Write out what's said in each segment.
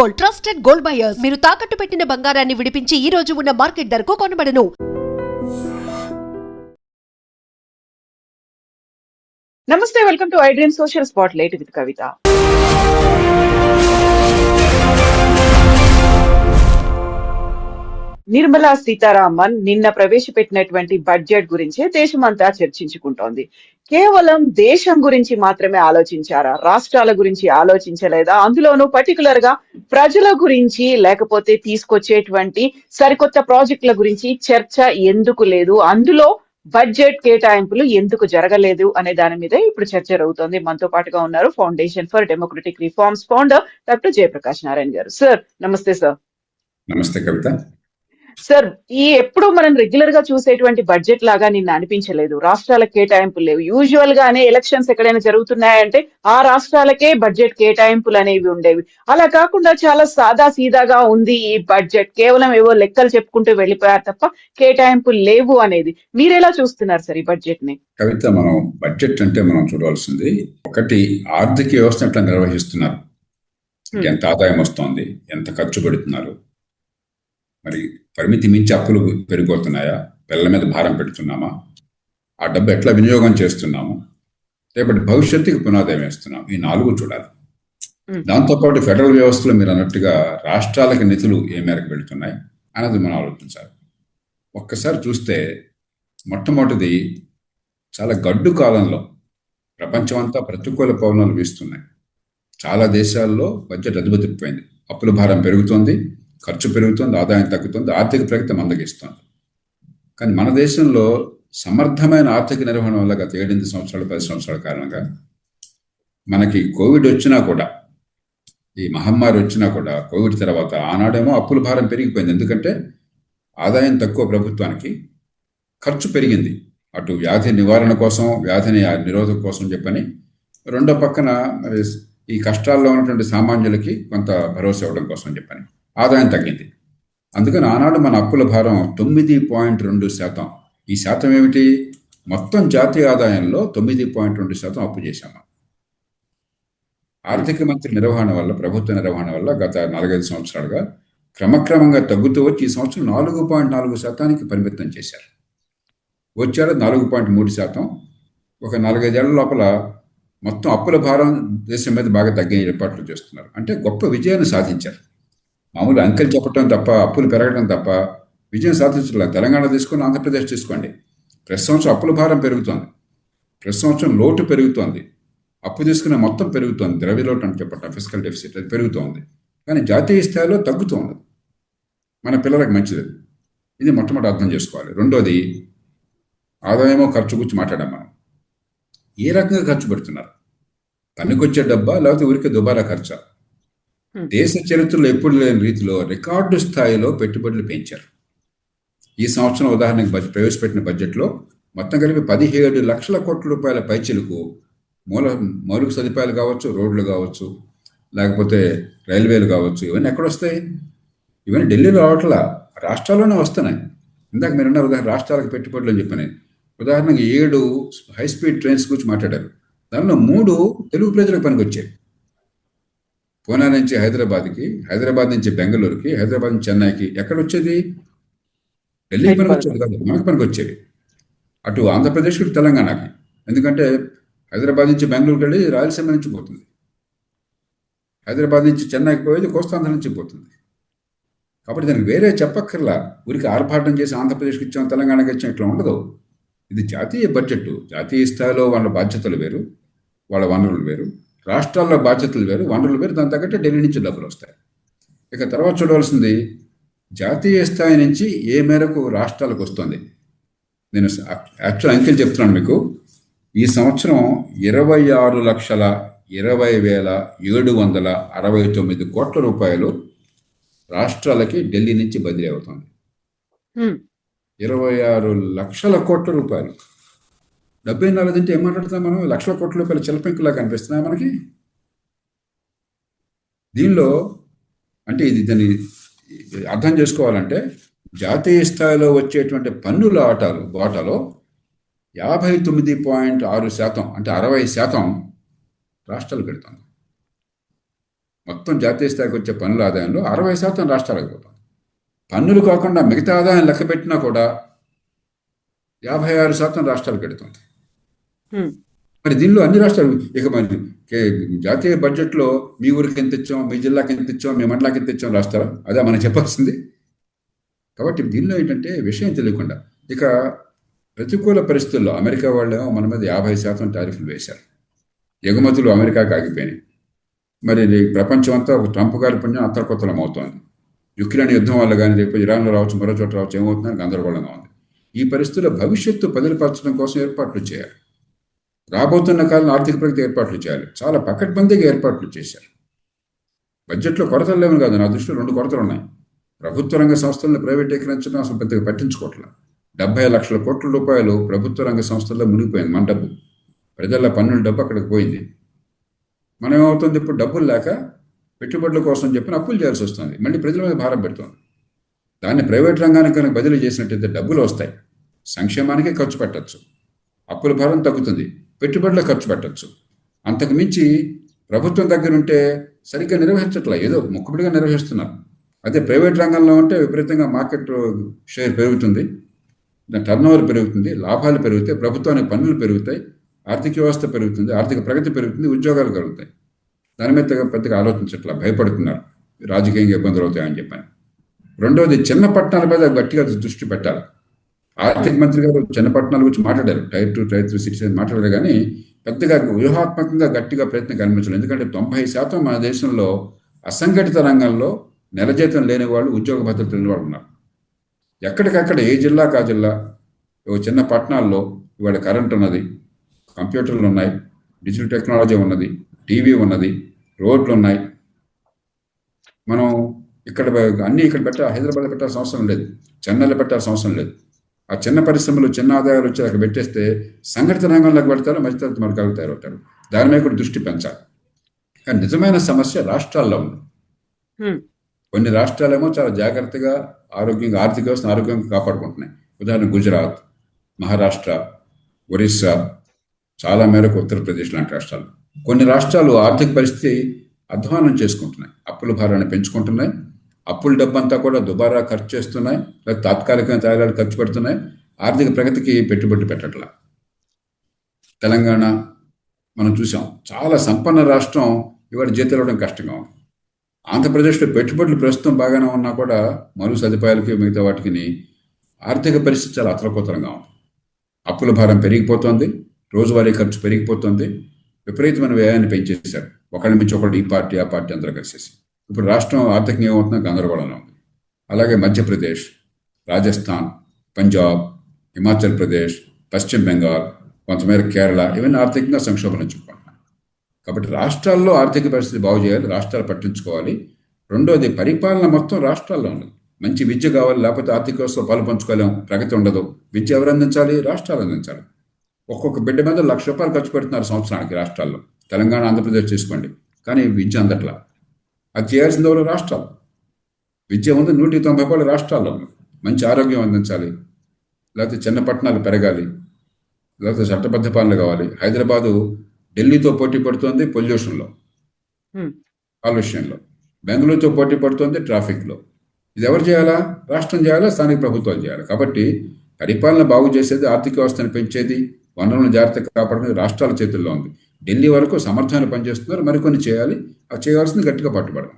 Gold trusted gold buyers. మీరు తాకట్టు పెట్టిన బంగారాన్ని విడిపించి ఈ రోజు ఉన్న మార్కెట్ ధరకు కొనబడను. నమస్తే welcome to I Dream social spot light with Kavitha. Nirmala Sitharaman నిన్న ప్రవేశపెట్టినటువంటి బడ్జెట్ గురించే దేశమంతా చర్చించుకుంటోంది. కేవలం దేశం గురించి మాత్రమే ఆలోచించారా? రాష్ట్రాల గురించి ఆలోచించలేదా? అందులోనూ పర్టికులర్గా ప్రజల గురించి లేకపోతే తీసుకొచ్చేటువంటి సరికొత్త ప్రాజెక్టుల గురించి చర్చ ఎందుకు లేదు? అందులో బడ్జెట్ కేటాయింపులు ఎందుకు జరగలేదు అనే దాని మీద ఇప్పుడు చర్చ జరుగుతోంది. మనతో పాటుగా ఉన్నారు foundation for democratic reforms founder doctor Jayaprakash Narayana గారు. సార్ నమస్తే సార్ నమస్తే కవిత. సార్ ఈ ఎప్పుడు మనం రెగ్యులర్గా చూసేటువంటి బడ్జెట్ లాగా నిన్న అనిపించలేదు. రాష్ట్రాల కేటాయింపులు లేవు. యూజువల్ గానే ఎలక్షన్స్ ఎక్కడైనా జరుగుతున్నాయంటే ఆ రాష్ట్రాలకే బడ్జెట్ కేటాయింపులు అనేవి ఉండేవి. అలా కాకుండా చాలా సాదా సీదాగా ఉంది ఈ బడ్జెట్ కేవలం ఏవో లెక్కలు చెప్పుకుంటూ వెళ్ళిపోయారు తప్ప కేటాయింపులు లేవు అనేది. మీరెలా చూస్తున్నారు సార్ ఈ బడ్జెట్ని? కవిత మనం బడ్జెట్ అంటే మనం చూడవలసింది ఒకటి ఆర్థిక వ్యవస్థ ఎట్లా నిర్వహిస్తున్నారు. ఎంత ఆదాయం వస్తోంది? ఎంత ఖర్చు పెడుతున్నారు? మరి పరిమితి మించి అప్పులు పెరిగిపోతున్నాయా? పిల్లల మీద భారం పెడుతున్నామా? ఆ డబ్బు ఎట్లా వినియోగం చేస్తున్నాము? రేపటి భవిష్యత్తుకి పునాదయం వేస్తున్నాం? ఈ నాలుగు చూడాలి. దాంతోపాటు ఫెడరల్ వ్యవస్థలో మీరు అన్నట్టుగా రాష్ట్రాలకు నిధులు ఏ మేరకు వెళుతున్నాయి అన్నది మనం ఆలోచించాలి. ఒక్కసారి చూస్తే మొట్టమొదటిది చాలా గడ్డు కాలంలో ప్రపంచమంతా ప్రతికూల పవనాలు వీస్తున్నాయి. చాలా దేశాల్లో బడ్జెట్ అదుపుతిప్పిపోయింది అప్పుల భారం పెరుగుతోంది. ఖర్చు పెరుగుతోంది ఆదాయం తగ్గుతుంది ఆర్థిక ప్రగతి మందగిస్తుంది. కానీ మన దేశంలో సమర్థమైన ఆర్థిక నిర్వహణ వల్ల గత ఏడెనిమిది సంవత్సరాలు పది సంవత్సరాల కారణంగా మనకి కోవిడ్ వచ్చినా కూడా ఈ మహమ్మారి వచ్చినా కూడా కోవిడ్ తర్వాత ఆనాడేమో అప్పుల భారం పెరిగిపోయింది. ఎందుకంటే ఆదాయం తక్కువ ప్రభుత్వానికి ఖర్చు పెరిగింది. అటు వ్యాధి నివారణ కోసం వ్యాధిని నిరోధక కోసం చెప్పని రెండో పక్కన ఈ కష్టాల్లో ఉన్నటువంటి సామాన్యులకి కొంత భరోసా ఇవ్వడం కోసం చెప్పని. ఆదాయం తగ్గింది. అందుకని ఆనాడు మన అప్పుల భారం తొమ్మిది పాయింట్ రెండు శాతం. ఈ శాతం ఏమిటి? మొత్తం జాతీయ ఆదాయంలో తొమ్మిది పాయింట్ రెండు శాతం అప్పు చేశాము ఆర్థిక మంత్రి నిర్వహణ వల్ల ప్రభుత్వ నిర్వహణ వల్ల గత నాలుగైదు సంవత్సరాలుగా క్రమక్రమంగా తగ్గుతూ వచ్చి ఈ సంవత్సరం నాలుగు పాయింట్ నాలుగు శాతానికి పరిమితం చేశారు. వచ్చారు నాలుగు పాయింట్ మూడు శాతం. ఒక నాలుగైదేళ్ళ లోపల మొత్తం అప్పుల భారం దేశం మీద బాగా తగ్గే ఏర్పాట్లు చేస్తున్నారు. అంటే గొప్ప విజయాన్ని సాధించారు. మామూలు అంకెలు చెప్పడం తప్ప అప్పులు పెరగడం తప్ప విజయం సాధించలేదు తెలంగాణ తీసుకొని ఆంధ్రప్రదేశ్ తీసుకోండి. ప్రతి సంవత్సరం అప్పుల భారం పెరుగుతోంది. ప్రతి సంవత్సరం లోటు పెరుగుతోంది. అప్పు తీసుకునే మొత్తం పెరుగుతోంది. ద్రవ్య లోటు అని చెప్పటం ఫిజికల్ డెఫిసిట్ అది పెరుగుతోంది. కానీ జాతీయ స్థాయిలో తగ్గుతోంది. మన పిల్లలకు మంచిది. ఇది మొట్టమొదటి అర్థం చేసుకోవాలి. రెండోది ఆదాయమో ఖర్చు గురించి మాట్లాడాం మనం. ఏ రకంగా ఖర్చు పెడుతున్నారు? పనికొచ్చే డబ్బా లేకపోతే ఊరికే దుబారా ఖర్చా? Hmm. దేశ చరిత్రలో ఎప్పుడు లేని రీతిలో రికార్డు స్థాయిలో పెట్టుబడులు పెంచారు. ఈ సంవత్సరం ఉదాహరణకు బడ్జెట్ ప్రవేశపెట్టిన బడ్జెట్లో మొత్తం కలిపి పదిహేడు లక్షల కోట్ల రూపాయల పైచలకు మూల మౌలిక సదుపాయాలు కావచ్చు రోడ్లు కావచ్చు లేకపోతే రైల్వేలు కావచ్చు ఇవన్నీ ఎక్కడొస్తాయి? ఇవన్నీ ఢిల్లీలో రావట్ల. రాష్ట్రాల్లోనే వస్తున్నాయి. ఇందాక మీరు అన్నారు ఉదాహరణ రాష్ట్రాలకు పెట్టుబడులు అని చెప్పని. ఉదాహరణకి ఏడు హై స్పీడ్ ట్రైన్స్ గురించి మాట్లాడారు. దానిలో మూడు తెలుగు ప్రజలకు పనికొచ్చాయి. పూనా నుంచి హైదరాబాద్కి హైదరాబాద్ నుంచి బెంగళూరుకి హైదరాబాద్ నుంచి చెన్నైకి ఎక్కడ వచ్చేది ఢిల్లీకి పనికి వచ్చేది కాదు మనకు పనికి వచ్చేది అటు ఆంధ్రప్రదేశ్కి తెలంగాణకి. ఎందుకంటే హైదరాబాద్ నుంచి బెంగళూరుకి వెళ్ళి రాయలసీమ నుంచి పోతుంది. హైదరాబాద్ నుంచి చెన్నైకి పోయేది కోస్తాంధ్ర నుంచి పోతుంది. కాబట్టి దానికి వేరే చెప్పక్కర్లా. ఊరికి ఆర్భాటం చేసి ఆంధ్రప్రదేశ్కి ఇచ్చాం తెలంగాణకి ఇచ్చాం ఇట్లా ఉండదు. ఇది జాతీయ బడ్జెట్ జాతీయ స్థాయిలో వాళ్ళ బాధ్యతలు వేరు వాళ్ళ వనరులు వేరు. రాష్ట్రాల్లో బాధ్యతలు వేరు వనరులు వేరు దాని తగ్గట్టు ఢిల్లీ నుంచి డబ్బులు వస్తాయి. ఇక తర్వాత చూడవలసింది జాతీయ స్థాయి నుంచి ఏ మేరకు రాష్ట్రాలకు వస్తుంది? నేను యాక్చువల్ అంకెలు చెప్తున్నాను మీకు. ఈ సంవత్సరం ఇరవై ఆరు లక్షల ఇరవై వేల ఏడు వందల అరవై తొమ్మిది కోట్ల రూపాయలు రాష్ట్రాలకి ఢిల్లీ నుంచి బదిలీ అవుతుంది. ఇరవై ఆరు లక్షల కోట్ల రూపాయలు. డెబ్బై నాలుగు అంటే ఏం మాట్లాడుతాం మనం? లక్షల కోట్ల రూపాయల చిలపెంకులా కనిపిస్తున్నాయి మనకి? దీనిలో అంటే ఇది దాన్ని అర్థం చేసుకోవాలంటే జాతీయ స్థాయిలో వచ్చేటువంటి పన్నుల ఆటలు బాటలో యాభై తొమ్మిది పాయింట్ ఆరు శాతం అంటే అరవై శాతం రాష్ట్రాలు పెడుతుంది. మొత్తం జాతీయ స్థాయికి వచ్చే పన్నుల ఆదాయంలో అరవై శాతం రాష్ట్రాలకు పోతుంది పన్నులు కాకుండా మిగతా ఆదాయం లెక్క పెట్టినా కూడా యాభై ఆరు శాతం రాష్ట్రాలు పెడుతుంది. Hmm. మరి దీనిలో అన్ని రాష్ట్రాలు ఇక మరి జాతీయ బడ్జెట్లో మీ ఊరికి ఎంత ఇచ్చాం మీ జిల్లాకి ఎంత ఇచ్చాం మీ మండలాకి ఎంత ఇచ్చాం రాస్తారా అదే మనం చెప్పాల్సింది. కాబట్టి దీనిలో ఏంటంటే విషయం తెలియకుండా ఇక ప్రతికూల పరిస్థితుల్లో అమెరికా వాళ్ళేమో మన మీద యాభై శాతం టారిఫ్లు వేశారు. ఎగుమతులు అమెరికాకి ఆగిపోయినాయి. మరి ఇది ప్రపంచం అంతా ఒక ట్రంప్ గారి పుణ్యం అంతర్కొత్తలం అవుతోంది. యుక్రెయిన్ యుద్ధం వల్ల కానీ లేకపోతే ఇరాన్లో రావచ్చు మరో చోట రావచ్చు ఏమవుతుందని గందరగోళంగా ఉంది. ఈ పరిస్థితుల్లో భవిష్యత్తు బదిలిపరచడం కోసం ఏర్పాట్లు చేయాలి. రాబోతున్న కాలంలో ఆర్థిక ప్రగతి ఏర్పాట్లు చేయాలి. చాలా పకడ్బందీగా ఏర్పాట్లు చేశారు. బడ్జెట్లో కొరతలు లేవని కాదు నా దృష్టిలో రెండు కొరతలు ఉన్నాయి. ప్రభుత్వ రంగ సంస్థలను ప్రైవేటీకరించడం అసలు పెద్దగా పట్టించుకోవట్ల. డెబ్బై లక్షల కోట్ల రూపాయలు ప్రభుత్వ రంగ సంస్థల్లో మునిగిపోయింది మన డబ్బు. ప్రజల పన్నుల డబ్బు అక్కడికి పోయింది. మనం ఏమవుతుంది ఇప్పుడు? డబ్బులు లేక పెట్టుబడుల కోసం చెప్పిన అప్పులు చేయాల్సి వస్తుంది. మళ్ళీ ప్రజల మీద భారం పెడుతుంది. దాన్ని ప్రైవేట్ రంగానికి కనుక బదిలీ చేసినట్టయితే డబ్బులు వస్తాయి. సంక్షేమానికి ఖర్చు పెట్టచ్చు. అప్పుల భారం తగ్గుతుంది. పెట్టుబడులు ఖర్చు పెట్టచ్చు. అంతకు మించి ప్రభుత్వం దగ్గర ఉంటే సరిగ్గా నిర్వహించట్లే. ఏదో ముక్కుబడిగా నిర్వహిస్తున్నారు. అదే ప్రైవేట్ రంగంలో ఉంటే విపరీతంగా మార్కెట్ షేర్ పెరుగుతుంది. దాని టర్న్ ఓవర్ పెరుగుతుంది. లాభాలు పెరుగుతాయి. ప్రభుత్వానికి పన్నులు పెరుగుతాయి. ఆర్థిక వ్యవస్థ పెరుగుతుంది. ఆర్థిక ప్రగతి పెరుగుతుంది. ఉద్యోగాలు కలుగుతాయి. దాని మీద పెద్దగా- పెద్దగా ఆలోచించట్లా. భయపడుతున్నారు. రాజకీయంగా ఇబ్బందులు అవుతాయని చెప్పాను. రెండవది చిన్న పట్టణాల మీద గట్టిగా దృష్టి పెట్టాలి. ఆర్థిక మంత్రి గారు చిన్నపట్నాల గురించి మాట్లాడారు. Tier two tier three cities అని మాట్లాడారు కానీ పెద్దగా వ్యూహాత్మకంగా గట్టిగా ప్రయత్నం కనిపించలేదు. ఎందుకంటే తొంభై శాతం మన దేశంలో అసంఘటిత రంగంలో నెల జీతం లేని వాళ్ళు ఉద్యోగ భద్రత లేని వాళ్ళు ఉన్నారు. ఎక్కడికక్కడ ఏ జిల్లా కా జిల్లా ఓ చిన్న పట్టణాల్లో ఇవాళ కరెంట్ ఉన్నది కంప్యూటర్లు ఉన్నాయి డిజిటల్ టెక్నాలజీ ఉన్నది టీవీ ఉన్నది రోడ్లు ఉన్నాయి. మనం ఇక్కడ అన్నీ ఇక్కడ పెట్ట హైదరాబాద్ పెట్టాల్సిన అవసరం లేదు. చెన్నైలో పెట్టాల్సిన అవసరం లేదు. ఆ చిన్న పరిశ్రమలు చిన్న ఆదాయాలు వచ్చి అక్కడ పెట్టేస్తే సంఘటిత రంగంలోకి పెడతారు మధ్యతరగతి వర్గాలకు తయారవుతారు దాని మీద కూడా దృష్టి పెంచాలి. కానీ నిజమైన సమస్య రాష్ట్రాల్లో ఉంది. కొన్ని రాష్ట్రాలేమో చాలా జాగ్రత్తగా ఆరోగ్యంగా ఆర్థిక వ్యవస్థను ఆరోగ్యంగా కాపాడుకుంటున్నాయి. ఉదాహరణ గుజరాత్ మహారాష్ట్ర ఒరిస్సా చాలా మేరకు ఉత్తరప్రదేశ్ లాంటి రాష్ట్రాలు. కొన్ని రాష్ట్రాలు ఆర్థిక పరిస్థితి అధ్వానం చేసుకుంటున్నాయి. అప్పుల భారాన్ని పెంచుకుంటున్నాయి. అప్పుల డబ్బంతా కూడా దుబారా ఖర్చు చేస్తున్నాయి లేదా తాత్కాలికంగా తయారు ఖర్చు పెడుతున్నాయి. ఆర్థిక ప్రగతికి పెట్టుబడి పెట్టట్లా. తెలంగాణ మనం చూసాం చాలా సంపన్న రాష్ట్రం ఇవాళ జీతాలు ఇవ్వడం కష్టంగా ఉంది. ఆంధ్రప్రదేశ్లో పెట్టుబడులు ప్రస్తుతం బాగానే ఉన్నా కూడా మరు సదుపాయాలకి మిగతా వాటికి ఆర్థిక పరిస్థితి చాలా అతలకుతలంగా ఉంది. అప్పుల భారం పెరిగిపోతుంది రోజువారీ ఖర్చు పెరిగిపోతుంది విపరీతమైన వ్యయాన్ని పెంచేశారు. ఒకళ్ళ మించి ఒకళ్ళు ఈ పార్టీ ఆ పార్టీ అందరూ కలిసేసి. ఇప్పుడు రాష్ట్రం ఆర్థికంగా ఏమవుతుందో గందరగోళంలో ఉంది. అలాగే మధ్యప్రదేశ్ రాజస్థాన్ పంజాబ్ హిమాచల్ ప్రదేశ్ పశ్చిమ బెంగాల్ కొంతమేర కేరళ ఇవన్నీ ఆర్థికంగా సంక్షోభం చెప్పుకుంటున్నాను. కాబట్టి రాష్ట్రాల్లో ఆర్థిక పరిస్థితి బాగు చేయాలి రాష్ట్రాలు పట్టించుకోవాలి. రెండోది పరిపాలన మొత్తం రాష్ట్రాల్లో ఉన్నది మంచి విద్య కావాలి లేకపోతే ఆర్థిక వ్యవస్థలో పాలు పంచుకోలేము ప్రగతి ఉండదు. విద్య ఎవరు అందించాలి? రాష్ట్రాలు అందించాలి. ఒక్కొక్క బిడ్డ మీద లక్ష రూపాయలు ఖర్చు పెడుతున్నారు సంవత్సరానికి రాష్ట్రాల్లో. తెలంగాణ ఆంధ్రప్రదేశ్ తీసుకోండి. కానీ విద్య అందట్లా. అది చేయాల్సింది ఎవరు రాష్ట్రాలు. విద్య ఉంది నూట తొంభై రూపాయలు రాష్ట్రాల్లో మంచి ఆరోగ్యం అందించాలి. లేకపోతే చిన్న పట్టణాలు పెరగాలి. లేకపోతే చట్టబద్ధ పాలన కావాలి. హైదరాబాదు ఢిల్లీతో పోటీ పడుతోంది పొల్యూషన్లో. కాలుష్యంలో బెంగళూరుతో పోటీ పడుతోంది ట్రాఫిక్లో. ఇది ఎవరు చేయాలా? రాష్ట్రం చేయాలా? స్థానిక ప్రభుత్వాలు చేయాలి. కాబట్టి పరిపాలన బాగు చేసేది ఆర్థిక వ్యవస్థను పెంచేది వనరులను జాగ్రత్తగా కాపాడుకునేది రాష్ట్రాల చేతుల్లో ఉంది. ఢిల్లీ వరకు సమర్థమైన పనిచేస్తున్నారు. మరికొన్ని చేయాలి. అవి చేయాల్సింది గట్టిగా పట్టుబడాలి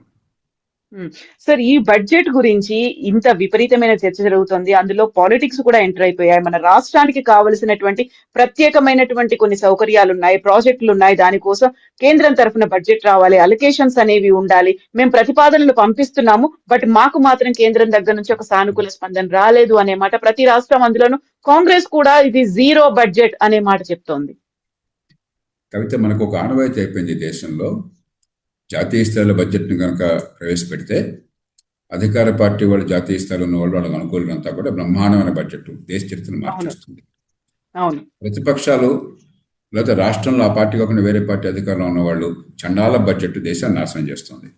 సార్ ఈ బడ్జెట్ గురించి ఇంత విపరీతమైన చర్చ జరుగుతుంది. అందులో పాలిటిక్స్ కూడా ఎంటర్ అయిపోయాయి. మన రాష్ట్రానికి కావలసినటువంటి ప్రత్యేకమైనటువంటి కొన్ని సౌకర్యాలు ఉన్నాయి ప్రాజెక్టులు ఉన్నాయి దానికోసం కేంద్రం తరఫున బడ్జెట్ రావాలి. అలొకేషన్స్ అనేవి ఉండాలి. మేము ప్రతిపాదనలు పంపిస్తున్నాము. బట్ మాకు మాత్రం కేంద్రం దగ్గర నుంచి ఒక సానుకూల స్పందన రాలేదు అనే మాట ప్రతి రాష్ట్రం అందులోనూ కాంగ్రెస్ కూడా ఇది జీరో బడ్జెట్ అనే మాట చెప్తోంది. కవిత మనకు ఒక ఆనవాయితీ అయిపోయింది దేశంలో. జాతీయ స్థాయిలో బడ్జెట్ను కనుక ప్రవేశపెడితే అధికార పార్టీ వాళ్ళు జాతీయ స్థాయిలో ఉన్న వాళ్ళు వాళ్ళకి అనుకూలంతా కూడా బ్రహ్మాండమైన బడ్జెట్ దేశ చరిత్రను మార్చేస్తుంది. ప్రతిపక్షాలు లేదా రాష్ట్రంలో ఆ పార్టీ కాకుండా వేరే పార్టీ అధికారంలో ఉన్నవాళ్ళు చండాల బడ్జెట్ దేశాన్ని నాశనం చేస్తుంది.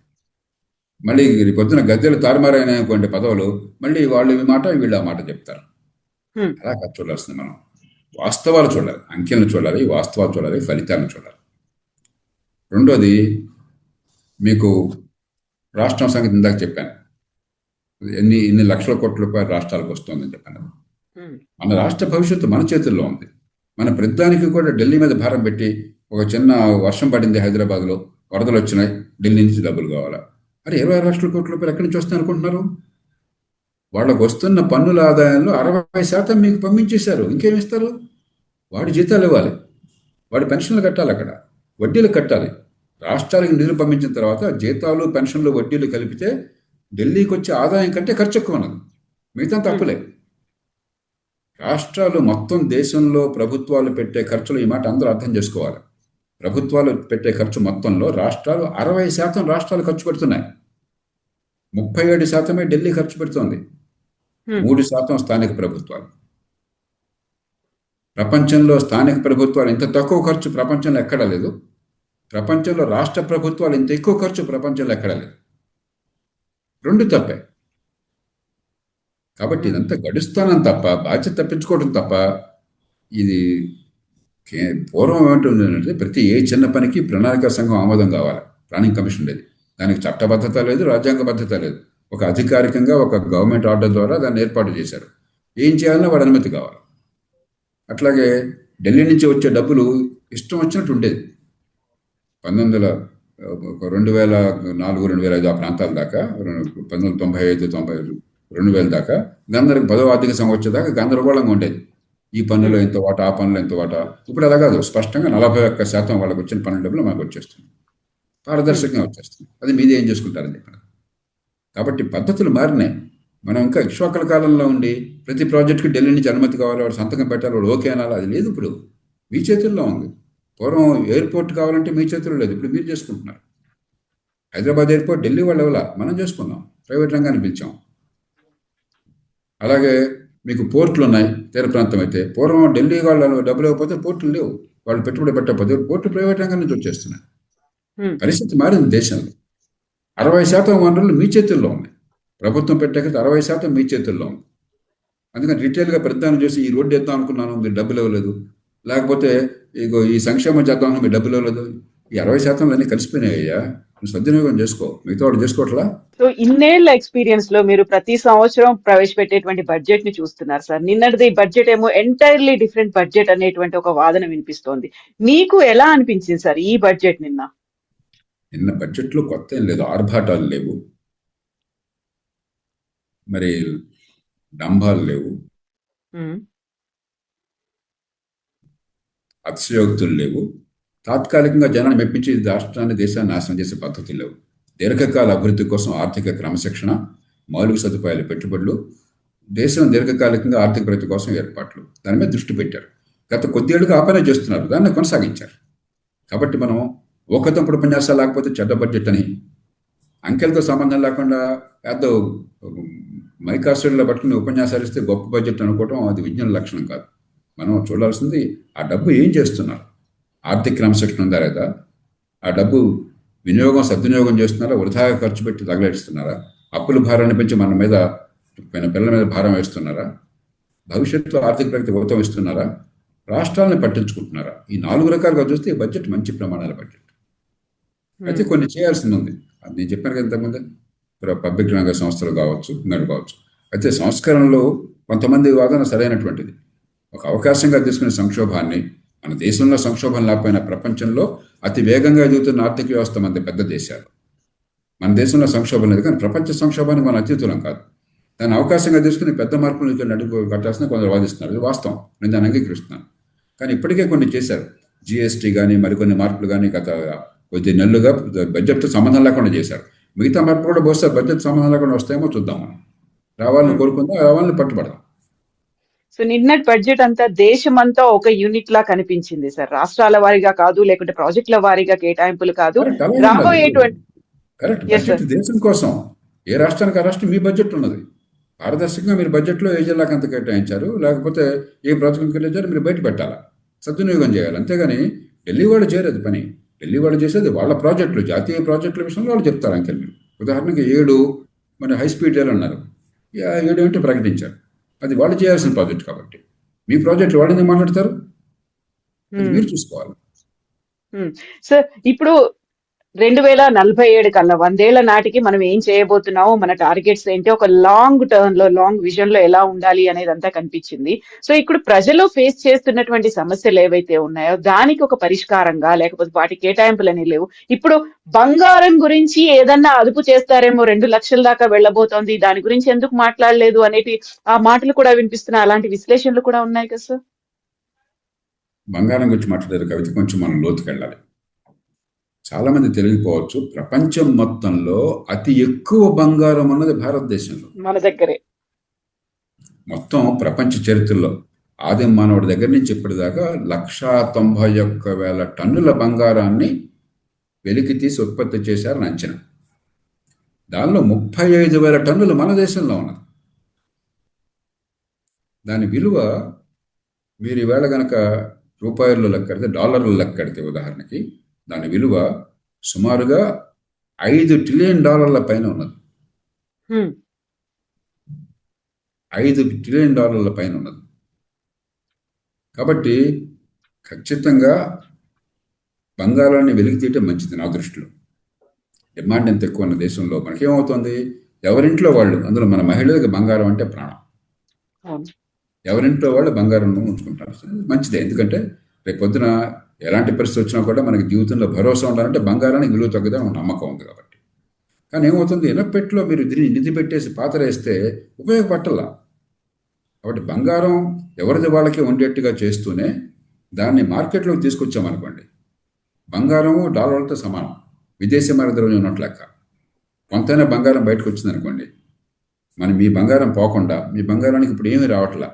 మళ్ళీ ఈ పొద్దున గద్దెలు తారుమారైన అనుకోండి పదవులు మళ్ళీ వాళ్ళు ఈ మాట వీళ్ళు ఆ మాట చెప్తారు. అలా చూడాల్సింది మనం. వాస్తవాలు చూడాలి అంకెలను చూడాలి వాస్తవాలు చూడాలి ఫలితాలను చూడాలి. రెండోది మీకు రాష్ట్రం సంగతి ఇందాక చెప్పాను. ఎన్ని ఎన్ని లక్షల కోట్ల రూపాయలు రాష్ట్రాలకు వస్తుందని చెప్పాను. మన రాష్ట్ర భవిష్యత్తు మన చేతుల్లో ఉంది. మన ప్రతిదానికి కూడా ఢిల్లీ మీద భారం పెట్టి ఒక చిన్న వర్షం పడింది హైదరాబాద్లో వరదలు వచ్చినాయి ఢిల్లీ నుంచి డబ్బులు కావాలా? అరే ఇరవై ఆరు లక్షల కోట్ల రూపాయలు ఎక్కడి నుంచి వస్తాయి అనుకుంటున్నారు వాళ్ళకు వస్తున్న పన్నుల ఆదాయంలో అరవై శాతం మీకు పంపించేశారు. ఇంకేమి ఇస్తారు? వాడి జీతాలు ఇవ్వాలి. వాడి పెన్షన్లు కట్టాలి అక్కడ. వడ్డీలు కట్టాలి. రాష్ట్రాలకు నిధులు పంపించిన తర్వాత జీతాలు పెన్షన్లు వడ్డీలు కలిపితే ఢిల్లీకి వచ్చే ఆదాయం కంటే ఖర్చు ఎక్కువ ఉన్నది. మిగతా తప్పులే రాష్ట్రాలు మొత్తం దేశంలో ప్రభుత్వాలు పెట్టే ఖర్చులు ఈ మాట అందరూ అర్థం చేసుకోవాలి. ప్రభుత్వాలు పెట్టే ఖర్చు మొత్తంలో రాష్ట్రాలు అరవై శాతం రాష్ట్రాలు ఖర్చు పెడుతున్నాయి. ముప్పై ఏడు శాతమే ఢిల్లీ ఖర్చు పెడుతోంది. మూడు శాతం స్థానిక ప్రభుత్వాలు. ప్రపంచంలో స్థానిక ప్రభుత్వాలు ఇంత తక్కువ ఖర్చు ప్రపంచంలో ఎక్కడా లేదు. ప్రపంచంలో రాష్ట్ర ప్రభుత్వాలు ఇంత ఎక్కువ ఖర్చు ప్రపంచంలో ఎక్కడా లేదు. రెండు తప్పే. కాబట్టి ఇదంతా గడుస్తానం తప్ప బాధ్యత తప్పించుకోవడం తప్ప ఇది పూర్వం ఏమంటుందంటే ప్రతి ఏ చిన్న పనికి ప్రణాళిక సంఘం ఆమోదం కావాలి. ప్లానింగ్ కమిషన్ లేదు దానికి చట్టబద్ధత లేదు రాజ్యాంగ బద్ధత లేదు. ఒక అధికారికంగా ఒక గవర్నమెంట్ ఆర్డర్ ద్వారా దాన్ని ఏర్పాటు చేశారు. ఏం చేయాలన్నా వాడు అనుమతి కావాలి. అట్లాగే ఢిల్లీ నుంచి వచ్చే డబ్బులు ఇష్టం వచ్చినట్టు ఉండేది. పంతొమ్మిది వందల ఒక రెండు వేల నాలుగు రెండు వేల ఐదు ఆ ప్రాంతాల దాకా రెండు- పంతొమ్మిది వందల తొంభై ఐదు తొంభై రెండు వేల దాకా గందరికి పదవ ఆర్థిక సంవత్సరం దాకా గందరగోళంగా ఉండేది. ఈ పన్నులో ఎంత వాటా ఆ పనులు ఎంత వాటా. ఇప్పుడు అలా కాదు. స్పష్టంగా నలభై ఒక్క శాతం వాళ్ళకి వచ్చిన పనుల డబ్బులు మనకు వచ్చేస్తుంది పారదర్శకంగా వచ్చేస్తుంది అది మీది ఏం చేసుకుంటారని చెప్పారు కాబట్టి పద్ధతులు మారినాయి. మనం ఇంకా ఇక్ష్వాకుల కాలంలో ఉండి ప్రతి ప్రాజెక్టుకి ఢిల్లీ నుంచి అనుమతి కావాలి వాడు సంతకం పెట్టాలి వాడు ఓకే అనాలి అది లేదు ఇప్పుడు. మీ చేతుల్లో ఉంది. పూర్వం ఎయిర్పోర్ట్ కావాలంటే మీ చేతుల్లో లేదు. ఇప్పుడు మీరు చేసుకుంటున్నారు. హైదరాబాద్ ఎయిర్పోర్ట్ ఢిల్లీ వాళ్ళు ఎవలా? మనం చేసుకున్నాం ప్రైవేట్ రంగాన్ని పిలిచాం. అలాగే మీకు పోర్ట్లు ఉన్నాయి తీర ప్రాంతం అయితే. పూర్వం ఢిల్లీ వాళ్ళు డబ్బులు ఇవ్వకపోతే పోర్టులు లేవు. వాళ్ళు పెట్టుబడి పెట్టకపోతే పోర్టు ప్రైవేట్ రంగం నుంచి వచ్చేస్తున్నాయి. పరిస్థితి మారింది దేశంలో. అరవై శాతం వనరులు మీ చేతుల్లో ఉన్నాయి. ప్రభుత్వం పెట్టాక అరవై శాతం మీ చేతుల్లో ఉంది. అందుకని రిటైల్గా ప్రతిదానం చేసి ఈ రోడ్డు వేద్దాం అనుకున్నాను మీరు డబ్బులు ఇవ్వలేదు. లేకపోతే ఇగో ఈ సంక్షేమం చేద్దాం మీరు డబ్బులు ఇవ్వలేదు. ఈ అరవై శాతంలో అన్ని కలిసిపోయినాయ్యా. నువ్వు సద్వినియోగం చేసుకో. మిగతా వాడు చేసుకోవట్లా? సో ఇన్నేళ్ళ ఎక్స్పీరియన్స్లో మీరు ప్రతి సంవత్సరం ప్రవేశపెట్టేటువంటి బడ్జెట్ని చూస్తున్నారు సార్. నిన్నటిది బడ్జెట్ ఏమో ఎంటైర్లీ డిఫరెంట్ బడ్జెట్ అనేటువంటి ఒక వాదన వినిపిస్తోంది. మీకు ఎలా అనిపించింది సార్ ఈ బడ్జెట్ నిన్న? నిన్న బడ్జెట్లో కొత్త ఏం లేదు ఆర్భాటాలు లేవు. మరి డంబాలు లేవు. అతిశయోక్తులు లేవు. తాత్కాలికంగా జనాన్ని మెప్పించి రాష్ట్రాన్ని దేశాన్ని నాశనం చేసే పద్ధతులు లేవు. దీర్ఘకాల అభివృద్ధి కోసం ఆర్థిక క్రమశిక్షణ మౌలిక సదుపాయాల పెట్టుబడులు దేశం దీర్ఘకాలికంగా ఆర్థిక ప్రగతి కోసం ఏర్పాట్లు. దాని మీద దృష్టి పెట్టారు. గత కొద్దేళ్ళుగా ఆ పనే చేస్తున్నారు. దాన్ని కొనసాగించారు. కాబట్టి మనం ఒక తప్పుడు ఉపన్యాసాలు లేకపోతే చెడ్డ బడ్జెట్ అని. అంకెలతో సంబంధం లేకుండా పెద్ద మైకాసుల్లో పట్టుకుని ఉపన్యాసాలు ఇస్తే గొప్ప బడ్జెట్ అనుకోవటం అది విజ్ఞాన లక్షణం కాదు. మనం చూడాల్సింది ఆ డబ్బు ఏం చేస్తున్నారు? ఆర్థిక క్రమశిక్షణ ఉందా లేదా? ఆ డబ్బు వినియోగం సద్వినియోగం చేస్తున్నారా? వృధాగా ఖర్చు పెట్టి తగలేస్తున్నారా అప్పుల భారాన్ని పెంచి మన మీద మన పిల్లల మీద భారం వేస్తున్నారా? భవిష్యత్తులో ఆర్థిక ప్రగతి ఊతం ఇస్తున్నారా? రాష్ట్రాలను పట్టించుకుంటున్నారా? ఈ నాలుగు రకాలుగా చూస్తే బడ్జెట్ మంచి ప్రమాణాల బడ్జెట్ అయితే కొన్ని చేయాల్సింది ఉంది. అది నేను చెప్పాను కదా ఇంతకుముందు. పబ్లిక్ రంగ సంస్థలు కావచ్చు ఇంకోటి కావచ్చు. అయితే సంస్కరణలో కొంతమంది వాదన సరైనటువంటిది. ఒక అవకాశంగా తీసుకునే సంక్షోభాన్ని మన దేశంలో సంక్షోభం లేకపోయినా ప్రపంచంలో అతి వేగంగా ఎదుగుతున్న ఆర్థిక వ్యవస్థ మన పెద్ద దేశాలు. మన దేశంలో సంక్షోభం లేదు కానీ ప్రపంచ సంక్షోభానికి మన అత్యుతులం కాదు. దాన్ని అవకాశంగా తీసుకుని పెద్ద మార్పులు అడుగు కట్టాల్సిన కొందరు వాదిస్తున్నారు. ఇది వాస్తవం. నేను దాన్ని అంగీకరిస్తున్నాను. కానీ ఇప్పటికే కొన్ని చేశారు. జిఎస్టీ కానీ మరికొన్ని మార్పులు కానీ గత కొద్ది నెలలుగా బడ్జెట్తో సంబంధం లేకుండా చేశారు. మిగతా మార్పులు కూడా బహుశా బడ్జెట్ సంబంధం లేకుండా వస్తాయేమో చూద్దాం మనం. రావాలని కోరుకుందాం రావాలని పట్టుబడదాం. సో నిన్నటి బడ్జెట్ అంతా దేశమంతా ఒక యూనిట్ లా కనిపించింది సార్. రాష్ట్రాల వారీగా కాదు లేకుంటే ప్రాజెక్టుల వారీగా కేటాయింపులు కాదు. రాబోయేటువంటి కరెక్ట్ Yes, బడ్జెట్ దేశం కోసం ఏ రాష్ట్రానికి ఆ రాష్ట్రం మీ బడ్జెట్ ఉన్నది. పారదర్శకంగా మీరు బడ్జెట్లో ఏ జిల్లాకి అంత కేటాయించారు లేకపోతే ఏ ప్రాజెక్టుకి కేటాయించారు మీరు బయట పెట్టాలా. సద్వినియోగం చేయాలి. అంతేగాని ఢిల్లీ వాళ్ళు చేయలేదు పని. ఢిల్లీ వాళ్ళు చేసేది వాళ్ళ ప్రాజెక్టులు జాతీయ ప్రాజెక్టుల విషయంలో వాళ్ళు చెప్తారు అంకెల్. ఉదాహరణకి ఏడు మరి హై స్పీడ్ రైలు అన్నారు. ఏడు ఏంటో ప్రకటించారు. అది వాళ్ళు చేయాల్సిన ప్రాజెక్ట్ కాబట్టి. మీ ప్రాజెక్ట్ వాళ్ళు ఎందుకు మాట్లాడతారు. మీరు చూసుకోవాలి. సార్ ఇప్పుడు రెండు వేల నలభై ఏడు కల్లా వందేళ్ళ నాటికి మనం ఏం చేయబోతున్నామో మన టార్గెట్స్ ఏంటి ఒక లాంగ్ టర్మ్లో లాంగ్ విజన్లో ఎలా ఉండాలి అనేది అంతా కనిపించింది. సో ఇప్పుడు ప్రజలు ఫేస్ చేస్తున్నటువంటి సమస్యలు ఏవైతే ఉన్నాయో దానికి ఒక పరిష్కారంగా లేకపోతే వాటి కేటాయింపులు అనేవి లేవు. ఇప్పుడు బంగారం గురించి ఏదన్నా అదుపు చేస్తారేమో రెండు లక్షల దాకా వెళ్ళబోతోంది దాని గురించి ఎందుకు మాట్లాడలేదు అనేటి ఆ మాటలు కూడా వినిపిస్తున్నాయి అలాంటి విశ్లేషణలు కూడా ఉన్నాయి కదా సార్? బంగారం గురించి మాట్లాడారు కవిత కొంచెం మనం లోతుకెళ్ళాలి. వెళ్ళాలి చాలా మంది తెలియకపోవచ్చు ప్రపంచం మొత్తంలో అతి ఎక్కువ బంగారం అన్నది భారతదేశంలో. మన దగ్గరే. మొత్తం ప్రపంచ చరిత్రలో. ఆది మానవుడి దగ్గర నుంచి ఇప్పటిదాకా లక్షా తొంభై ఒక్క వేల టన్నుల బంగారాన్ని వెలికి తీసి ఉత్పత్తి చేశారని అంచనా. దానిలో ముప్పై ఐదు వేల టన్నులు మన దేశంలో ఉన్నది. దాని విలువ మీరు ఈవేళ గనక రూపాయల్లో లెక్కడితే డాలర్లు లెక్కడితే ఉదాహరణకి దాని విలువ సుమారుగా ఐదు ట్రిలియన్ డాలర్ల పైన ఉన్నది. ఐదు ట్రిలియన్ డాలర్ల పైన ఉన్నది. కాబట్టి ఖచ్చితంగా బంగారాన్ని వెలికి తీయటం మంచిది నా దృష్టిలో. డిమాండ్ ఎంత ఎక్కువ ఉన్న దేశంలో మనకేమవుతుంది? ఎవరింట్లో వాళ్ళు అందులో మన మహిళలకు బంగారం అంటే ప్రాణం. ఎవరింట్లో వాళ్ళు బంగారం ఉంచుకుంటారు. మంచిదే. ఎందుకంటే రేపు పొద్దున ఎలాంటి పరిస్థితి వచ్చినా కూడా మనకి జీవితంలో భరోసా ఉండాలంటే బంగారానికి విలువ తగ్గదని నమ్మకం ఉంది కాబట్టి. కానీ ఏమవుతుంది? ఎనపెట్లో మీరు దీన్ని నిధి పెట్టేసి పాత్ర వేస్తే ఉపయోగపట్టలా. కాబట్టి బంగారం ఎవరిది వాళ్ళకి ఉండేట్టుగా చేస్తూనే దాన్ని మార్కెట్లోకి తీసుకొచ్చామనుకోండి. బంగారము డాలర్లతో సమానం. విదేశీ మరద్రవ్యం ఉన్నట్లెక్క కొంతైనా బంగారం బయటకు వచ్చిందనుకోండి మరి మీ బంగారం పోకుండా మీ బంగారానికి ఇప్పుడు ఏమీ రావట్లా?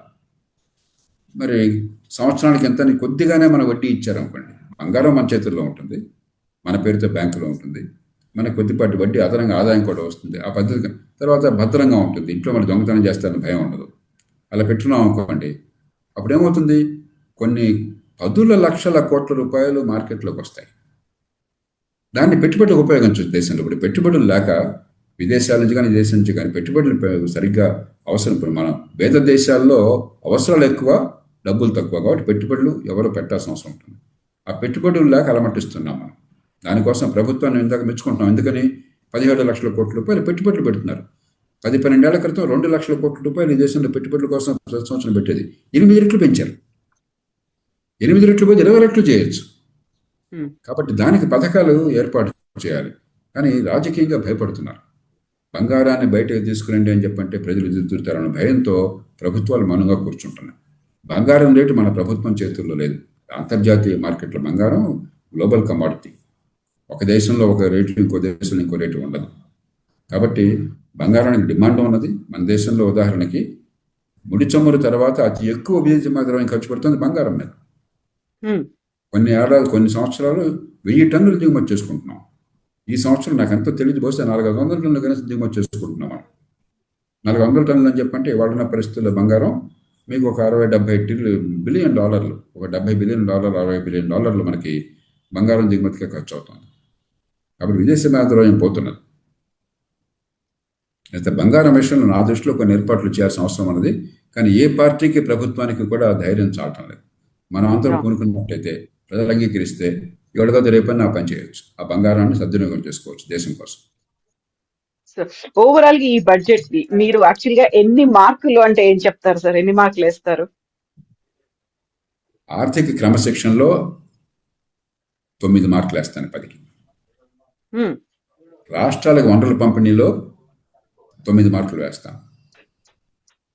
మరి సంవత్సరానికి ఎంత అని కొద్దిగానే మన వడ్డీ ఇచ్చారనుకోండి బంగారం మన చేతుల్లో ఉంటుంది. మన పేరుతో బ్యాంకులో ఉంటుంది. మన కొద్దిపాటి వడ్డీ అదనంగా ఆదాయం కూడా వస్తుంది. ఆ పద్ధతి తర్వాత భద్రంగా ఉంటుంది. ఇంట్లో మన దొంగతనం చేస్తారని భయం ఉండదు. అలా పెట్టున్నాం అనుకోండి అప్పుడు ఏమవుతుంది కొన్ని పదుల లక్షల కోట్ల రూపాయలు మార్కెట్లోకి వస్తాయి. దాన్ని పెట్టుబడికి ఉపయోగించవచ్చు దేశంలో. ఇప్పుడు పెట్టుబడులు లేక విదేశాల నుంచి కానీ దేశం నుంచి కానీ పెట్టుబడులు సరిగ్గా అవసరం. ఇప్పుడు మనం వేద దేశాల్లో అవసరాలు ఎక్కువ డబ్బులు తక్కువ కాబట్టి పెట్టుబడులు ఎవరు పెట్టాల్సిన అవసరం ఉంటుంది. ఆ పెట్టుబడులు లేక అలమటిస్తున్నాం మనం. దానికోసం ప్రభుత్వాన్ని ఇందాక మెచ్చుకుంటున్నాం. ఎందుకని? పదిహేడు లక్షల కోట్ల రూపాయలు పెట్టుబడులు పెడుతున్నారు. పది పన్నెండేళ్ళ క్రితం రెండు లక్షల కోట్ల రూపాయలు ఈ దేశంలో పెట్టుబడుల కోసం ప్రతి సంవత్సరం పెట్టేది. ఎనిమిది రెట్లు పెంచారు. ఎనిమిది రెట్లు పోతే ఇరవై రెట్లు చేయొచ్చు. కాబట్టి దానికి పథకాలు ఏర్పాటు చేయాలి. కానీ రాజకీయంగా భయపడుతున్నారు. బంగారాన్ని బయటకు తీసుకురండి అని చెప్పంటే ప్రజలు ఎదురుతారన్న భయంతో ప్రభుత్వాలు మౌనంగా కూర్చుంటున్నాయి. బంగారం రేటు మన ప్రభుత్వం చేతుల్లో లేదు. అంతర్జాతీయ మార్కెట్లో బంగారం గ్లోబల్ కమాడిటీ. ఒక దేశంలో ఒక రేటు ఇంకో దేశంలో ఇంకో రేటు ఉండదు. కాబట్టి బంగారానికి డిమాండ్ ఉన్నది. మన దేశంలో ఉదాహరణకి ముడి చమురు తర్వాత అతి ఎక్కువ విదేశీ మాత్రమే ఖర్చు పెడుతుంది బంగారం మీద. కొన్ని ఏడాది కొన్ని సంవత్సరాలు వెయ్యి టన్నులు దిగుమతి చేసుకుంటున్నాం. ఈ సంవత్సరం నాకు ఎంతో తెలియదు. బహుశా నాలుగు వందల టన్నులు కనీసం దిగుమతి చేసుకుంటున్నాం మనం. నాలుగు వందల టన్నులు అని చెప్పంటే ఇవాళ పరిస్థితుల్లో బంగారం మీకు ఒక అరవై డెబ్బై బిలియన్ డాలర్లు ఒక డెబ్బై బిలియన్ డాలర్లు అరవై బిలియన్ డాలర్లు మనకి బంగారం దిగుమతిగా ఖర్చు అవుతుంది. కాబట్టి విదేశీ మాత్రం పోతున్నది అయితే బంగారం విషయంలో నా దృష్టిలో కొన్ని ఏర్పాట్లు చేయాల్సిన అవసరం ఉన్నది. కానీ ఏ పార్టీకి ప్రభుత్వానికి కూడా ధైర్యం చాలటం లేదు. మనం అందరం Yeah. పూనుకున్నట్టయితే ప్రజలు అంగీకరిస్తే ఎవరికైతే రేపని ఆ పని చేయొచ్చు. ఆ బంగారాన్ని సద్వినియోగం చేసుకోవచ్చు దేశం కోసం. ఓవరాల్గా ఈ బడ్జెట్కి మీరు యాక్చువల్గా ఎన్ని మార్కులు అంటే ఏం చెప్తారు సార్? ఎన్ని మార్కులు వేస్తారు? ఆర్థిక క్రమశిక్షణలో తొమ్మిది మార్కులు వేస్తాను పదికి. రాష్ట్రాలకు వనరుల పంపిణీలో తొమ్మిది మార్కులు వేస్తాను.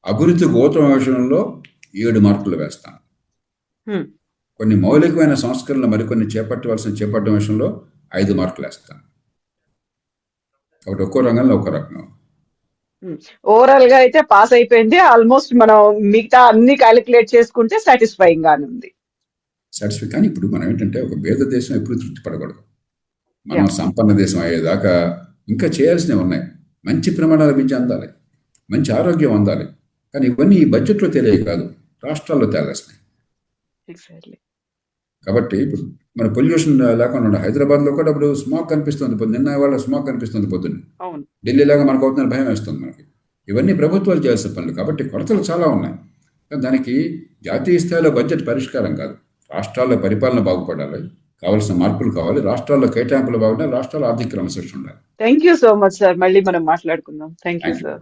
అభివృద్ధి గోత్రం విషయంలో ఏడు మార్కులు వేస్తాను. హ్మ్. కొన్ని మౌలికమైన సంస్కరణలు మరికొన్ని చేపట్టవలసిన చేపట్టడం విషయంలో ఐదు మార్కులు వేస్తాను. కాబట్టి ఒక్కో రంగంలో ఒక్కో రకం. ఓవరాల్గా అయితే పాస్ అయిపోయింది. ఆల్మోస్ట్ మనం మిగతా అన్ని క్యాలిక్యులేట్ చేసుకుంటే సాటిస్ఫైయింగ్ గానే ఉంది. సాటిస్ఫై కానీ ఇప్పుడు మనం ఏంటంటే ఒక పేద దేశం ఎప్పుడు తృప్తి పడకూడదు. మనం సంపన్న దేశం అయ్యేదాకా ఇంకా చేయాల్సినవి ఉన్నాయి. మంచి ప్రమాణాల విద్య అందాలి. మంచి ఆరోగ్యం అందాలి. కానీ ఇవన్నీ బడ్జెట్లో తెలియ కాదు. రాష్ట్రాల్లో తేలాల్సినాయి కాబట్టి ఇప్పుడు మన పొల్యూషన్ లేకుండా ఉండే హైదరాబాద్లో కూడా ఇప్పుడు స్మాగ్ కనిపిస్తుంది. నిన్న వాళ్ళ స్మాగ్ కనిపిస్తుంది పొద్దున్న. ఢిల్లీ లాగా మనకు అవుతుందని భయం వేస్తుంది మనకి. ఇవన్నీ ప్రభుత్వాలు చేయాల్సిన పనులు కాబట్టి కొరతలు చాలా ఉన్నాయి. దానికి జాతీయ స్థాయిలో బడ్జెట్ పరిష్కారం కాదు. రాష్ట్రాల్లో పరిపాలన బాగుపడాలి. కావాల్సిన మార్పులు కావాలి. రాష్ట్రాల్లో కేటాయింపులు బాగుండాలి. రాష్ట్రాల్లో ఆర్థిక క్రమశిక్షణ ఉండాలి. Thank you so much sir మళ్ళీ మనం మాట్లాడుకుందాం. Thank you. Sir